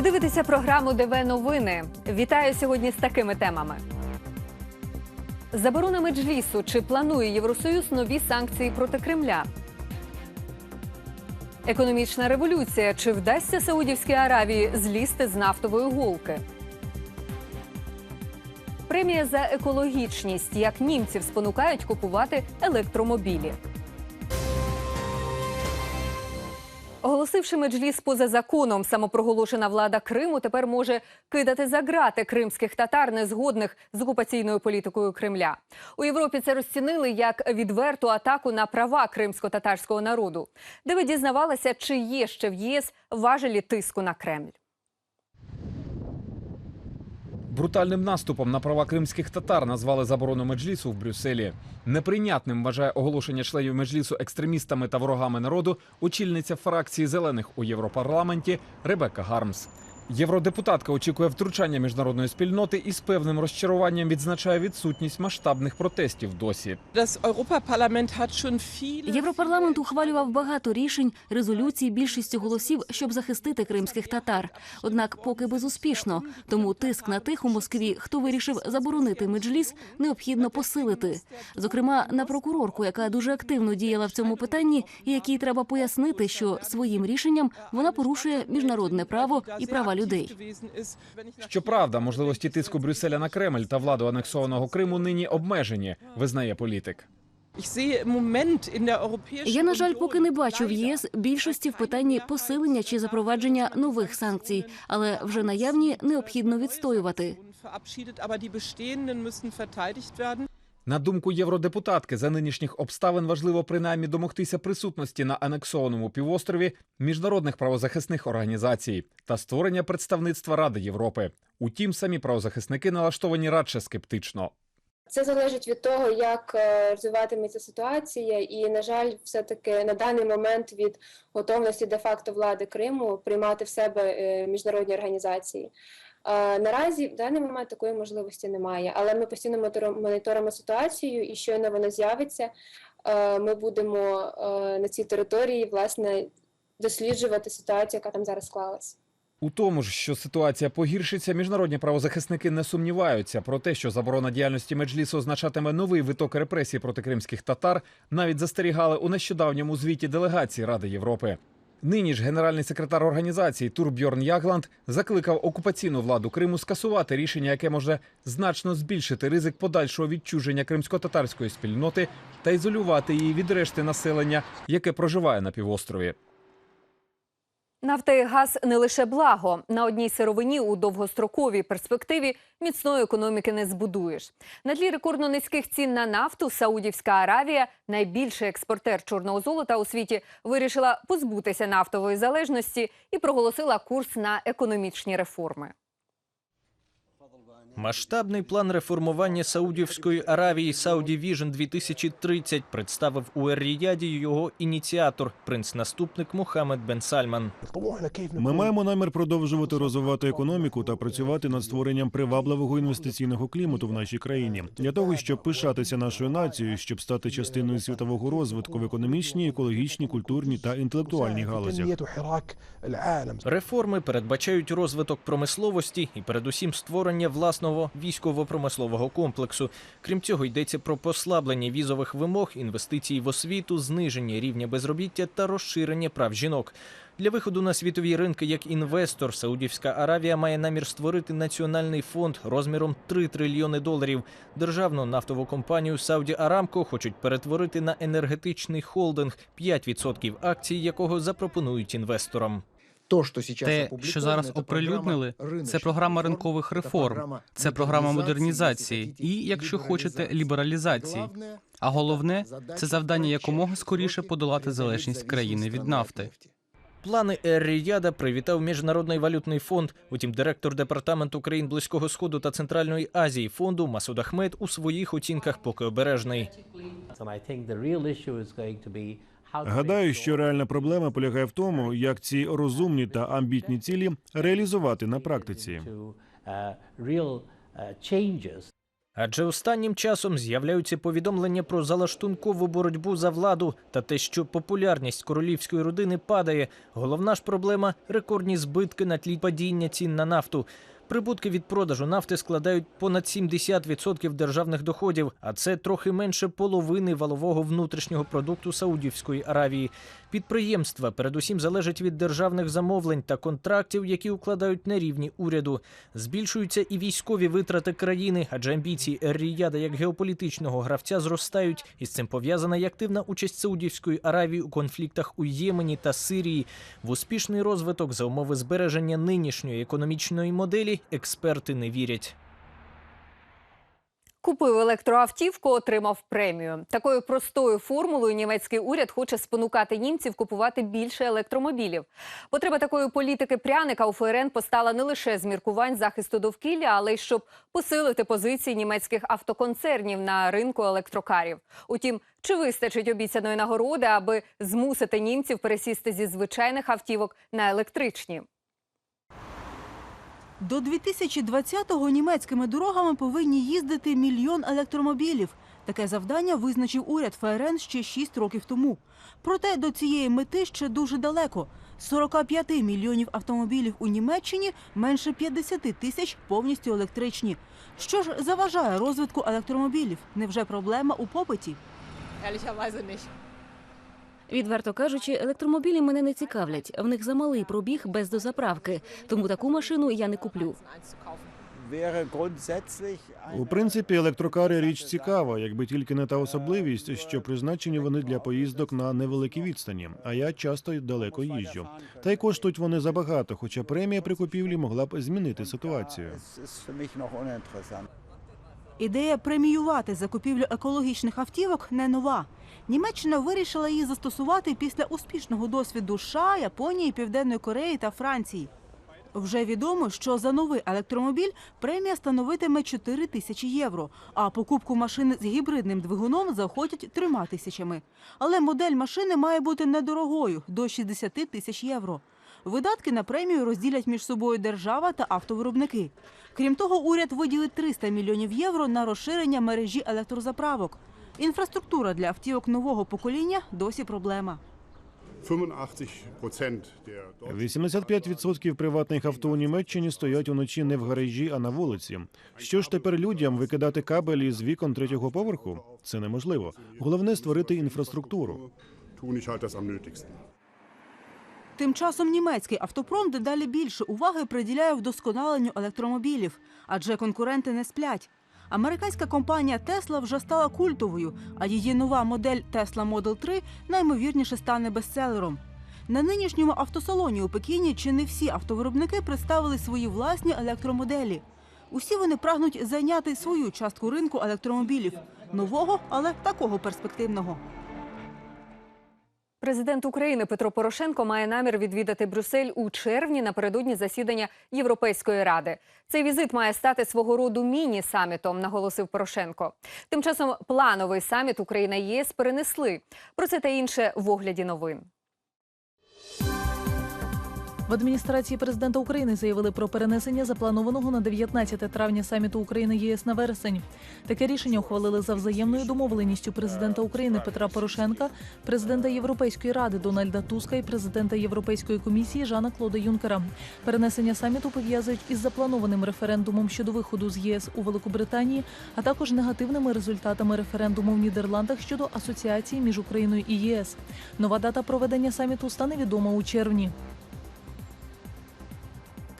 Ви дивитеся програму ДВ Новини. Вітаю сьогодні з такими темами. Заборона меджлісу. Чи планує Євросоюз нові санкції проти Кремля? Економічна революція. Чи вдасться Саудівській Аравії злізти з нафтової голки? Премія за екологічність. Як німців спонукають купувати електромобілі. Оголосивши меджліс поза законом, самопроголошена влада Криму тепер може кидати за грати кримських татар, незгодних з окупаційною політикою Кремля. У Європі це розцінили як відверту атаку на права кримсько-татарського народу, де ви дізнавалися, чи є ще в ЄС важелі тиску на Кремль. Брутальним наступом на права кримських татар назвали заборону меджлісу в Брюсселі. Неприйнятним вважає оголошення членів меджлісу екстремістами та ворогами народу очільниця фракції зелених у Європарламенті Ребекка Гармс. Євродепутатка очікує втручання міжнародної спільноти і з певним розчаруванням відзначає відсутність масштабних протестів досі. Європарламент ухвалював багато рішень, резолюцій більшістю голосів, щоб захистити кримських татар. Однак, поки безуспішно. Тому тиск на тих у Москві, хто вирішив заборонити меджліс, необхідно посилити. Зокрема, на прокурорку, яка дуже активно діяла в цьому питанні, і якій треба пояснити, що своїм рішенням вона порушує міжнародне право і права людей. Щоправда, можливості тиску Брюсселя на Кремль та владу анексованого Криму нині обмежені, визнає політик. Я, на жаль, поки не бачу в ЄС більшості в питанні посилення чи запровадження нових санкцій, але вже наявні необхідно відстоювати. На думку євродепутатки, за нинішніх обставин важливо принаймні домогтися присутності на анексованому півострові міжнародних правозахисних організацій та створення представництва Ради Європи. Утім, самі правозахисники налаштовані радше скептично. Це залежить від того, як е, розвиватиметься ситуація, і на жаль, все таки на даний момент від готовності де-факто влади Криму приймати в себе е, міжнародні організації. Наразі в даний момент такої можливості немає, але ми постійно моніторимо ситуацію, і щойно вона з'явиться, ми будемо на цій території власне досліджувати ситуацію, яка там зараз склалась. У тому ж, що ситуація погіршиться, міжнародні правозахисники не сумніваються про те, що заборона діяльності меджлісу означатиме новий виток репресій проти кримських татар. Навіть застерігали у нещодавньому звіті делегації Ради Європи. Нині ж генеральний секретар організації Турбьорн Ягланд закликав окупаційну владу Криму скасувати рішення, яке може значно збільшити ризик подальшого відчуження кримсько-татарської спільноти та ізолювати її від решти населення, яке проживає на півострові. Нафта і газ не лише благо. На одній сировині у довгостроковій перспективі міцної економіки не збудуєш. На тлі рекордно низьких цін на нафту Саудівська Аравія, найбільший експортер чорного золота у світі, вирішила позбутися нафтової залежності і проголосила курс на економічні реформи. Масштабний план реформування Саудівської Аравії Saudi Vision 2030 представив у Ер-Ріяді його ініціатор, принц-наступник Мухаммед Бен Сальман. Ми маємо намір продовжувати розвивати економіку та працювати над створенням привабливого інвестиційного клімату в нашій країні для того, щоб пишатися нашою нацією, щоб стати частиною світового розвитку в економічній, екологічній, культурній та інтелектуальній галузях. Реформи передбачають розвиток промисловості і, передусім, створення власного військово-промислового комплексу. Крім цього, йдеться про послаблення візових вимог, інвестиції в освіту, зниження рівня безробіття та розширення прав жінок. Для виходу на світові ринки як інвестор Саудівська Аравія має намір створити національний фонд розміром 3 трильйони доларів. Державну нафтову компанію Сауді Арамко хочуть перетворити на енергетичний холдинг, 5% акцій якого запропонують інвесторам. Те, що зараз оприлюднили, це програма ринкових реформ, це програма модернізації і, якщо хочете, лібералізації. А головне це завдання якомога скоріше подолати залежність країни від нафти. Плани Ер-Ріяда привітав Міжнародний валютний фонд. Утім, директор департаменту країн Близького Сходу та Центральної Азії фонду Масуд Ахмед у своїх оцінках поки обережний. Гадаю, що реальна проблема полягає в тому, як ці розумні та амбітні цілі реалізувати на практиці. Адже останнім часом з'являються повідомлення про залаштункову боротьбу за владу та те, що популярність королівської родини падає. Головна ж проблема рекордні збитки на тлі падіння цін на нафту. Прибутки від продажу нафти складають понад 70% державних доходів, а це трохи менше половини валового внутрішнього продукту Саудівської Аравії. Підприємства передусім залежать від державних замовлень та контрактів, які укладають на рівні уряду. Збільшуються і військові витрати країни, адже амбіції Ер-Ріяда як геополітичного гравця зростають. І з цим пов'язана й активна участь Саудівської Аравії у конфліктах у Ємені та Сирії. В успішний розвиток за умови збереження нинішньої економічної моделі експерти не вірять. Купив електроавтівку, отримав премію. Такою простою формулою німецький уряд хоче спонукати німців купувати більше електромобілів. Потреба такої політики пряника у ФРН постала не лише з міркувань захисту довкілля, але й щоб посилити позиції німецьких автоконцернів на ринку електрокарів. Утім, чи вистачить обіцяної нагороди, аби змусити німців пересісти зі звичайних автівок на електричні? До 2020-го німецькими дорогами повинні їздити мільйон електромобілів. Таке завдання визначив уряд ФРН ще 6 років тому. Проте до цієї мети ще дуже далеко. З 45 мільйонів автомобілів у Німеччині менше 50 тисяч повністю електричні. Що ж заважає розвитку електромобілів? Невже проблема у попиті? Відверто кажучи, електромобілі мене не цікавлять. В них замалий пробіг без дозаправки, тому таку машину я не куплю. У принципі, електрокари річ цікава, якби тільки не та особливість, що призначені вони для поїздок на невеликі відстані. А я часто й далеко їжджу. Та й коштують вони забагато, хоча премія при купівлі могла б змінити ситуацію. Ідея преміювати закупівлю екологічних автівок не нова. Німеччина вирішила її застосувати після успішного досвіду США, Японії, Південної Кореї та Франції. Вже відомо, що за новий електромобіль премія становитиме 4 тисячі євро, а покупку машини з гібридним двигуном заохотять трьома тисячами. Але модель машини має бути недорогою до 60 тисяч євро. Видатки на премію розділять між собою держава та автовиробники. Крім того, уряд виділить 300 мільйонів євро на розширення мережі електрозаправок. Інфраструктура для автівок нового покоління досі проблема. 85% приватних авто у Німеччині стоять уночі не в гаражі, а на вулиці. Що ж тепер людям викидати кабелі з вікон третього поверху? Це неможливо. Головне створити інфраструктуру. Тим часом німецький автопром дедалі більше уваги приділяє вдосконаленню електромобілів, адже конкуренти не сплять. Американська компанія Тесла вже стала культовою, а її нова модель Tesla Model 3 наймовірніше стане бестселером. На нинішньому автосалоні у Пекіні чи не всі автовиробники представили свої власні електромоделі. Усі вони прагнуть зайняти свою частку ринку електромобілів нового, але такого перспективного. Президент України Петро Порошенко має намір відвідати Брюссель у червні напередодні засідання Європейської ради. Цей візит має стати свого роду міні-самітом, наголосив Порошенко. Тим часом плановий саміт Україна ЄС перенесли. Про це та інше в огляді новин. В адміністрації президента України заявили про перенесення запланованого на 19 травня саміту України ЄС на вересень. Таке рішення ухвалили за взаємною домовленістю президента України Петра Порошенка, президента Європейської ради Дональда Туска і президента Європейської комісії Жана Клода Юнкера. Перенесення саміту пов'язують із запланованим референдумом щодо виходу з ЄС у Великобританії, а також негативними результатами референдуму в Нідерландах щодо асоціації між Україною і ЄС. Нова дата проведення саміту стане відома у червні.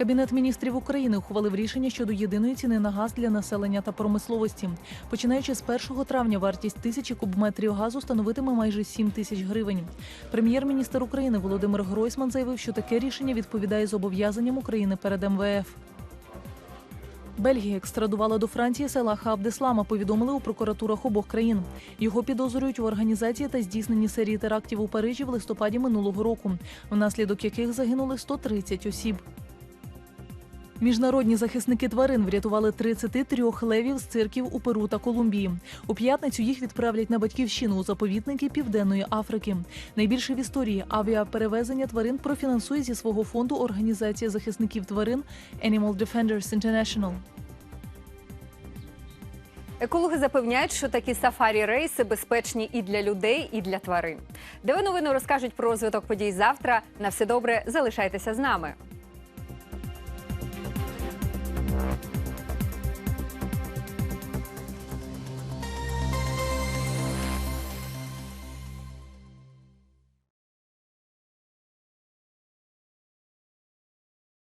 Кабінет міністрів України ухвалив рішення щодо єдиної ціни на газ для населення та промисловості. Починаючи з 1 травня, вартість тисячі кубметрів газу становитиме майже 7 тисяч гривень. Прем'єр-міністр України Володимир Гройсман заявив, що таке рішення відповідає зобов'язанням України перед МВФ. Бельгія екстрадувала до Франції Салаха Абдеслама, повідомили у прокуратурах обох країн. Його підозрюють у організації та здійсненні серії терактів у Парижі в листопаді минулого року, внаслідок яких загинули 130 осіб. Міжнародні захисники тварин врятували 33 левів з цирків у Перу та Колумбії. У п'ятницю їх відправлять на батьківщину у заповідники Південної Африки. Найбільше в історії авіаперевезення тварин профінансує зі свого фонду організація захисників тварин Animal Defenders International. Екологи запевняють, що такі сафарі-рейси безпечні і для людей, і для тварин. Де новини розкажуть про розвиток подій завтра. На все добре, залишайтеся з нами.